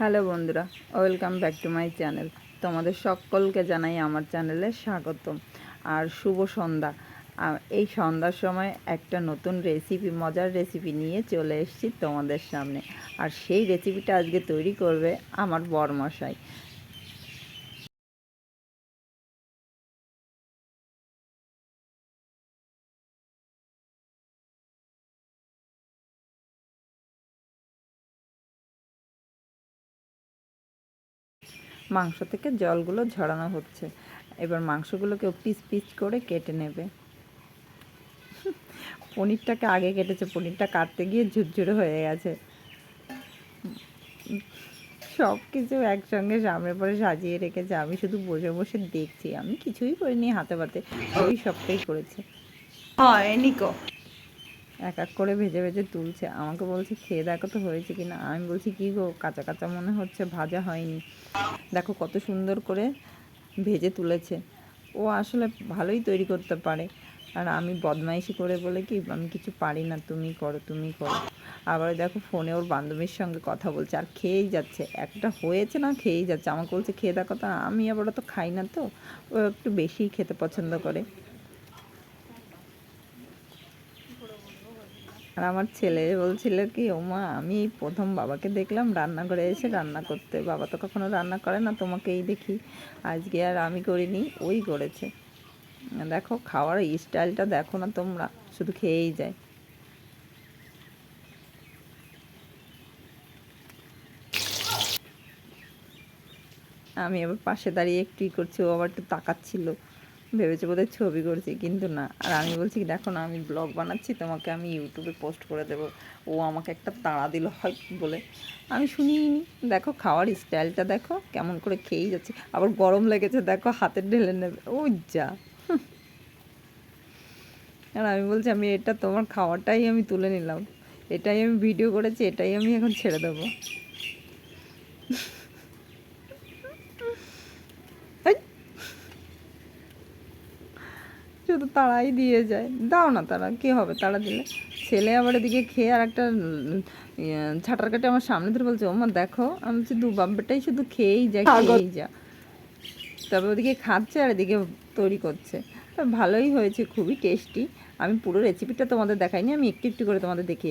Hello বন্ধুরা, welcome back to my channel. তোমাদের সকলকে জানাই আমার চ্যানেলে স্বাগতম আর শুভ সন্ধ্যা। এই সন্ধ্যার সময় একটা নতুন রেসিপি মজার রেসিপি নিয়ে চলে এসেছি তোমাদের সামনে। আর সেই রেসিপিটা আজকে তৈরি করবে আমার বরমশাই। মাংস থেকে জলগুলো ঝরানো হচ্ছে। এবার মাংসগুলোকে পিস পিস করে কেটে নেবে। পনিরটাকে আগে কেটেছে, পনিরটা কাটতে গিয়ে ঝুরঝুরে হয়ে গেছে। সব কিছু একসঙ্গে সামনে পরে সাজিয়ে রেখেছে। আমি শুধু বসে বসে দেখছি। আমি কিছুই করিনি হাতে পাতে। ওই সবটাই করেছে। হয় নিকো। এক এক করে ভেজে ভেজে তুলছে। আমাকে বলছে, খেয়ে দেখো তো হয়েছে কি না আমি বলছি, কি গো, কাঁচা কাঁচা মনে হচ্ছে, ভাজা হয়নি। দেখো কত সুন্দর করে ভেজে তুলেছে। ও আসলে ভালোই তৈরি করতে পারে। আর আমি বদমাইশি করে বলে কি, আমি কিছু পারি না, তুমি করো তুমি করো। আবার দেখো ফোনে ওর বান্ধবীর সঙ্গে কথা বলছে, আর খেয়েই যাচ্ছে। একটা হয়েছে না, খেয়েই যাচ্ছে। আমাকে বলছে, খেয়ে দেখো তো, আমি আবার তো খাই না তো? ও একটু বেশিই খেতে পছন্দ করে। আর আমার ছেলে বলছিল কি ওমা আমি প্রথম বাবাকে দেখলাম রান্নাঘরে এসে রান্না করতে। বাবা তো কখনো রান্না করে না, তোমাকেই দেখি। আজকে আর আমি করিনি, ওই করেছে। দেখো, খাওয়ার স্টাইলটা দেখো না তোমরা, শুধু খেয়েই যায়। আমি আবার পাশে দাঁড়িয়ে একটু করছি, ও আবার একটু তাকাচ্ছিল। ভেবেছে বোধহয় ছবি করছি, কিন্তু না। আর আমি বলছি দেখো না, আমি ব্লগ বানাচ্ছি, তোমাকে আমি ইউটিউবে পোস্ট করে দেবো। ও আমাকে একটা তাড়া দিল হয় বলে। আমি শুনিই নি দেখো, খাওয়ার স্টাইলটা দেখো, কেমন করে খেয়েই যাচ্ছে। আবার গরম লেগেছে, দেখো, হাতে ঢেলে নেবে। ও যা। আর আমি বলছি, আমি এটা তোমার খাওয়াটাই আমি তুলে নিলাম। এটাই আমি ভিডিও করেছি, এটাই আমি এখন ছেড়ে দেবো। শুধু তাড়াই দিয়ে যায়। দাও না তারা কী হবে তাড়া দিলে? ছেলে আবার এদিকে খেয়ে আর একটা ছাটার কাটে আমার সামনে ধরে বলছে ওমা দেখো আমি বলছি দু বাব্বাটাই শুধু খেয়েই যা খেয়েই যা। তবে ওদিকে খাচ্ছে আর এদিকে তৈরি করছে। ভালোই হয়েছে খুবই টেস্টি। আমি পুরো রেসিপিটা তোমাদের দেখাইনি আমি একটু একটু করে তোমাদের দেখিয়ে